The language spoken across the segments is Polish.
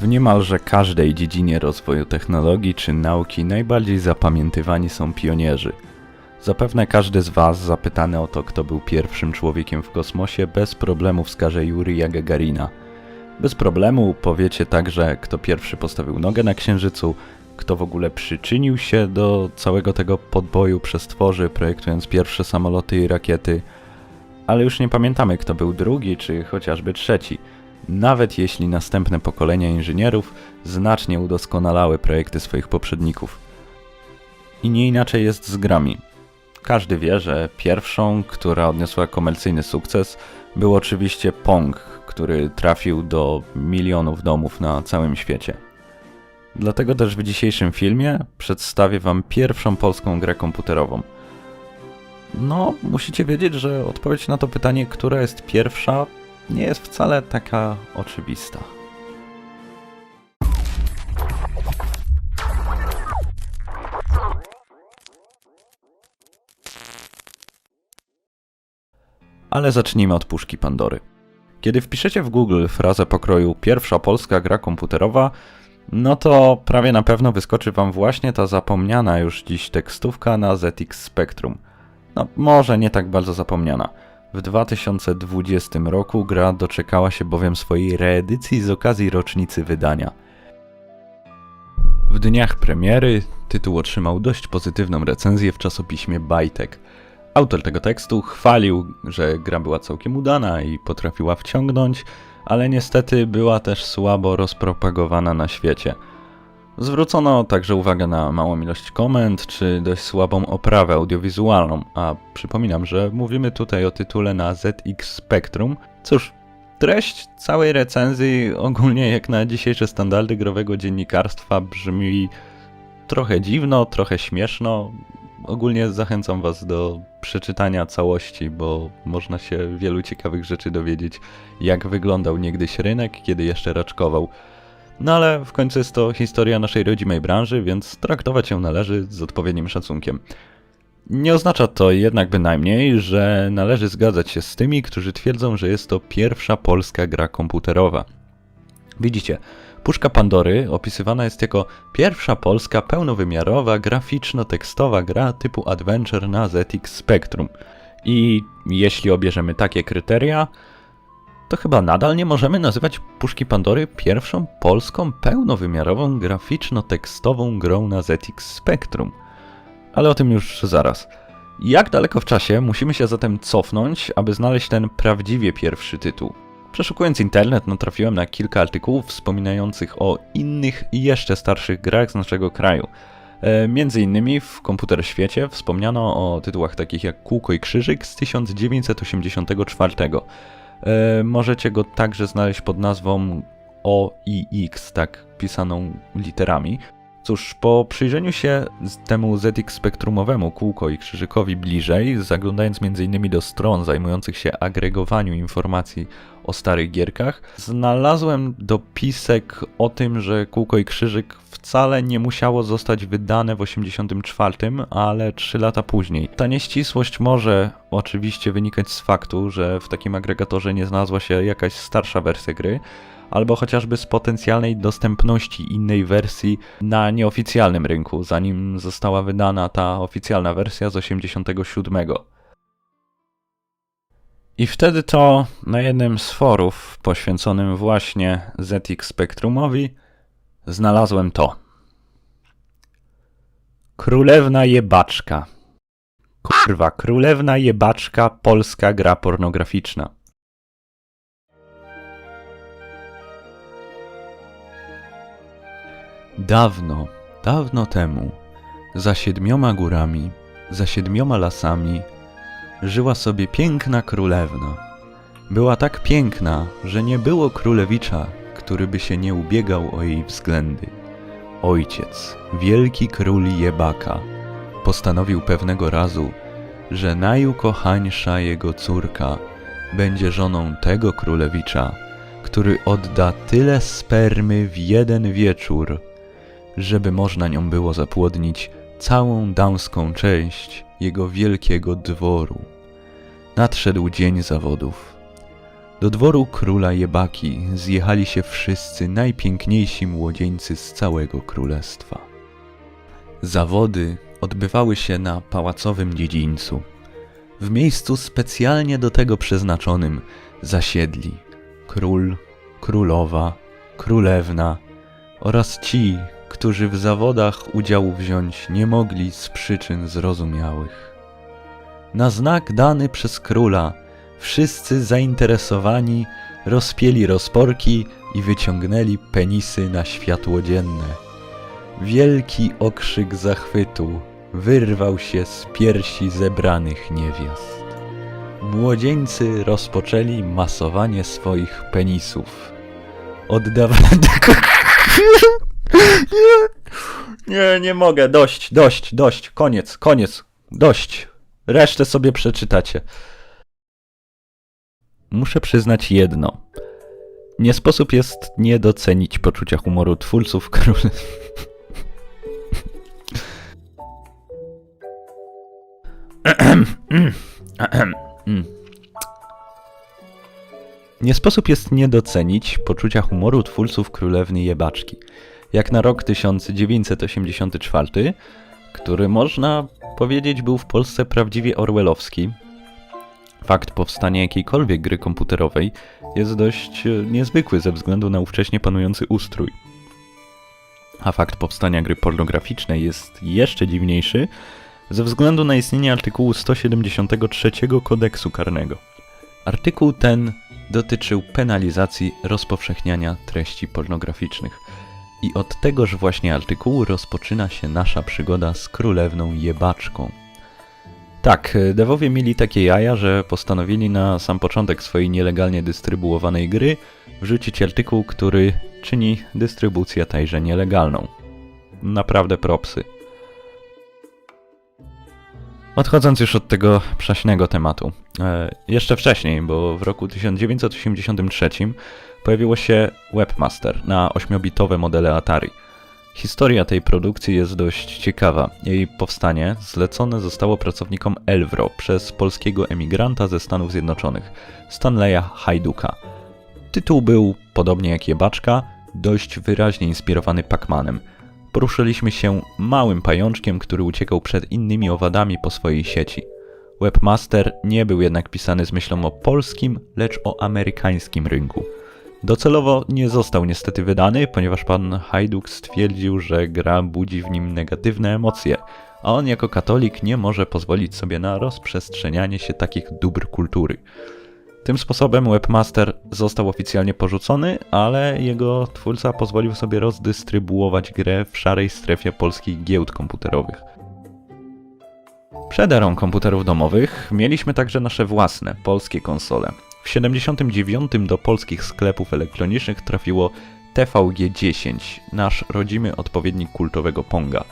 W niemalże każdej dziedzinie rozwoju technologii czy nauki najbardziej zapamiętywani są pionierzy. Zapewne każdy z Was zapytany o to, kto był pierwszym człowiekiem w kosmosie, bez problemu wskaże Jurija Gagarina. Bez problemu powiecie także, kto pierwszy postawił nogę na Księżycu, kto w ogóle przyczynił się do całego tego podboju przestworzy, projektując pierwsze samoloty i rakiety, ale już nie pamiętamy, kto był drugi czy chociażby trzeci nawet jeśli następne pokolenia inżynierów znacznie udoskonalały projekty swoich poprzedników. I nie inaczej jest z grami. Każdy wie, że pierwszą, która odniosła komercyjny sukces, był oczywiście Pong, który trafił do milionów domów na całym świecie. Dlatego też w dzisiejszym filmie przedstawię Wam pierwszą polską grę komputerową. No, musicie wiedzieć, że odpowiedź na to pytanie, która jest pierwsza, nie jest wcale taka oczywista. Ale zacznijmy od puszki Pandory. Kiedy wpiszecie w Google frazę pokroju pierwsza polska gra komputerowa, no to prawie na pewno wyskoczy wam właśnie ta zapomniana już dziś tekstówka na ZX Spectrum. No, może nie tak bardzo zapomniana. W 2020 roku gra doczekała się bowiem swojej reedycji z okazji rocznicy wydania. W dniach premiery tytuł otrzymał dość pozytywną recenzję w czasopiśmie Bajtek. Autor tego tekstu chwalił, że gra była całkiem udana i potrafiła wciągnąć, ale niestety była też słabo rozpropagowana na świecie. Zwrócono także uwagę na małą ilość komend czy dość słabą oprawę audiowizualną, a przypominam, że mówimy tutaj o tytule na ZX Spectrum. Cóż, treść całej recenzji ogólnie jak na dzisiejsze standardy growego dziennikarstwa brzmi trochę dziwno, trochę śmieszno. Ogólnie zachęcam Was do przeczytania całości, bo można się wielu ciekawych rzeczy dowiedzieć, jak wyglądał niegdyś rynek, kiedy jeszcze raczkował. No ale w końcu jest to historia naszej rodzimej branży, więc traktować ją należy z odpowiednim szacunkiem. Nie oznacza to jednak bynajmniej, że należy zgadzać się z tymi, którzy twierdzą, że jest to pierwsza polska gra komputerowa. Widzicie, Puszka Pandory opisywana jest jako pierwsza polska pełnowymiarowa graficzno-tekstowa gra typu adventure na ZX Spectrum. I jeśli obierzemy takie kryteria, to chyba nadal nie możemy nazywać Puszki Pandory pierwszą polską pełnowymiarową graficzno-tekstową grą na ZX Spectrum. Ale o tym już zaraz. Jak daleko w czasie musimy się zatem cofnąć, aby znaleźć ten prawdziwie pierwszy tytuł? Przeszukując internet, natrafiłem na kilka artykułów wspominających o innych i jeszcze starszych grach z naszego kraju. E, między innymi w Komputer Świecie wspomniano o tytułach takich jak Kółko i Krzyżyk z 1984. E, możecie go także znaleźć pod nazwą OIX, tak pisaną literami. Cóż, po przyjrzeniu się temu ZX spektrumowemu kółko i krzyżykowi bliżej, zaglądając m.in. do stron zajmujących się agregowaniu informacji o starych gierkach, znalazłem dopisek o tym, że kółko i krzyżyk wcale nie musiało zostać wydane w 84, ale 3 lata później. Ta nieścisłość może oczywiście wynikać z faktu, że w takim agregatorze nie znalazła się jakaś starsza wersja gry, albo chociażby z potencjalnej dostępności innej wersji na nieoficjalnym rynku, zanim została wydana ta oficjalna wersja z 87. I wtedy to na jednym z forów poświęconym właśnie ZX Spectrumowi znalazłem to. Królewna Jebaczka. Kurwa, Królewna Jebaczka, polska gra pornograficzna. Dawno, dawno temu, za siedmioma górami, za siedmioma lasami, żyła sobie piękna królewna. Była tak piękna, że nie było królewicza, który by się nie ubiegał o jej względy. Ojciec, wielki król Jebaka, postanowił pewnego razu, że najukochańsza jego córka będzie żoną tego królewicza, który odda tyle spermy w jeden wieczór, żeby można nią było zapłodnić całą damską część jego wielkiego dworu. Nadszedł dzień zawodów. Do dworu króla Jebaki zjechali się wszyscy najpiękniejsi młodzieńcy z całego królestwa. Zawody odbywały się na pałacowym dziedzińcu. W miejscu specjalnie do tego przeznaczonym zasiedli król, królowa, królewna oraz ci, którzy w zawodach udziału wziąć nie mogli z przyczyn zrozumiałych. Na znak dany przez króla wszyscy zainteresowani rozpieli rozporki i wyciągnęli penisy na światło dzienne. Wielki okrzyk zachwytu wyrwał się z piersi zebranych niewiast. Młodzieńcy rozpoczęli masowanie swoich penisów. Oddawali... nie, nie, nie mogę, dość, dość, dość, koniec, koniec, dość. Resztę sobie przeczytacie. Muszę przyznać jedno. Nie sposób jest nie docenić poczucia humoru twórców król... Nie sposób jest nie docenić poczucia humoru twórców Królewny Jebaczki. Jak na rok 1984, który można powiedzieć był w Polsce prawdziwie orwellowski, fakt powstania jakiejkolwiek gry komputerowej jest dość e, niezwykły ze względu na ówcześnie panujący ustrój. A fakt powstania gry pornograficznej jest jeszcze dziwniejszy ze względu na istnienie artykułu 173 kodeksu karnego. Artykuł ten dotyczył penalizacji rozpowszechniania treści pornograficznych. I od tegoż właśnie artykułu rozpoczyna się nasza przygoda z królewną jebaczką. Tak, dewowie mieli takie jaja, że postanowili na sam początek swojej nielegalnie dystrybuowanej gry wrzucić artykuł, który czyni dystrybucję tejże nielegalną. Naprawdę propsy. Odchodząc już od tego przaśnego tematu. E, jeszcze wcześniej, bo w roku 1983 pojawiło się Webmaster na 8-bitowe modele Atari. Historia tej produkcji jest dość ciekawa. Jej powstanie zlecone zostało pracownikom Elvro przez polskiego emigranta ze Stanów Zjednoczonych, Stanleya Hajduka. Tytuł był, podobnie jak Jebaczka, dość wyraźnie inspirowany Pac-Manem – poruszyliśmy się małym pajączkiem, który uciekał przed innymi owadami po swojej sieci. Webmaster nie był jednak pisany z myślą o polskim, lecz o amerykańskim rynku. Docelowo nie został niestety wydany, ponieważ pan Hajduk stwierdził, że gra budzi w nim negatywne emocje, a on jako katolik nie może pozwolić sobie na rozprzestrzenianie się takich dóbr kultury. Tym sposobem Webmaster został oficjalnie porzucony, ale jego twórca pozwolił sobie rozdystrybuować grę w szarej strefie polskich giełd komputerowych. Przed erą komputerów domowych mieliśmy także nasze własne, polskie konsole. W 79 do polskich sklepów elektronicznych trafiło TVG-10, nasz rodzimy odpowiednik kultowego Ponga.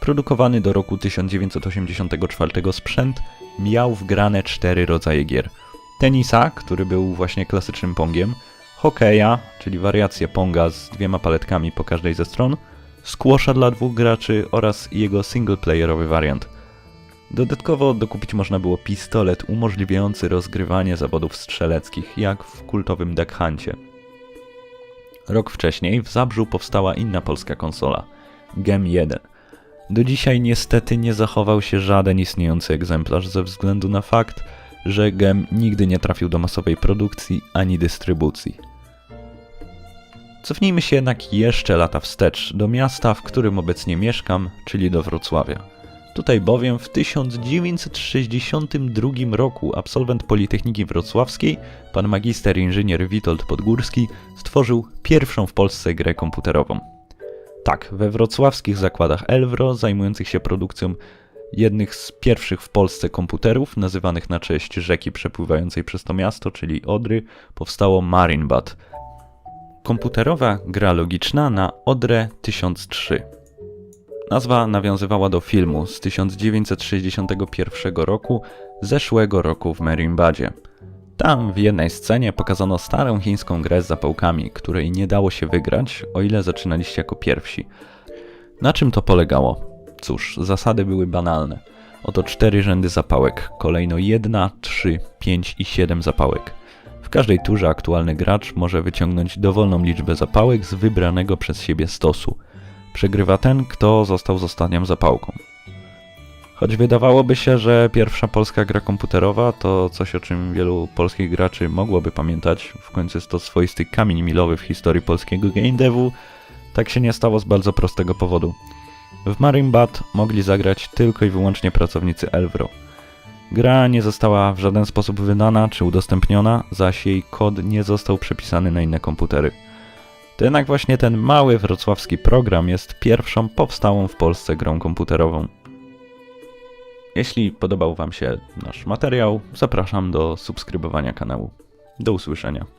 Produkowany do roku 1984 sprzęt miał wgrane cztery rodzaje gier – tenisa, który był właśnie klasycznym pongiem, hokeja, czyli wariację ponga z dwiema paletkami po każdej ze stron, squasha dla dwóch graczy oraz jego singleplayerowy wariant. Dodatkowo dokupić można było pistolet umożliwiający rozgrywanie zawodów strzeleckich, jak w kultowym Duck. Rok wcześniej w Zabrzu powstała inna polska konsola, Gem 1. Do dzisiaj niestety nie zachował się żaden istniejący egzemplarz ze względu na fakt, że gem nigdy nie trafił do masowej produkcji ani dystrybucji. Cofnijmy się jednak jeszcze lata wstecz do miasta, w którym obecnie mieszkam, czyli do Wrocławia. Tutaj bowiem w 1962 roku absolwent Politechniki Wrocławskiej, pan magister inżynier Witold Podgórski, stworzył pierwszą w Polsce grę komputerową. Tak, we wrocławskich zakładach Elwro, zajmujących się produkcją jednych z pierwszych w Polsce komputerów, nazywanych na cześć rzeki przepływającej przez to miasto, czyli Odry, powstało Marinbad. Komputerowa gra logiczna na Odrę 1003. Nazwa nawiązywała do filmu z 1961 roku, zeszłego roku w Marinbadzie. Tam w jednej scenie pokazano starą chińską grę z zapałkami, której nie dało się wygrać, o ile zaczynaliście jako pierwsi. Na czym to polegało? Cóż, zasady były banalne. Oto cztery rzędy zapałek, kolejno jedna, trzy, pięć i siedem zapałek. W każdej turze aktualny gracz może wyciągnąć dowolną liczbę zapałek z wybranego przez siebie stosu. Przegrywa ten, kto został z ostatnią zapałką. Choć wydawałoby się, że pierwsza polska gra komputerowa to coś, o czym wielu polskich graczy mogłoby pamiętać, w końcu jest to swoisty kamień milowy w historii polskiego game devu, tak się nie stało z bardzo prostego powodu. W Marimbad mogli zagrać tylko i wyłącznie pracownicy Elvro. Gra nie została w żaden sposób wydana czy udostępniona, zaś jej kod nie został przepisany na inne komputery. To jednak właśnie ten mały wrocławski program jest pierwszą powstałą w Polsce grą komputerową. Jeśli podobał Wam się nasz materiał, zapraszam do subskrybowania kanału. Do usłyszenia.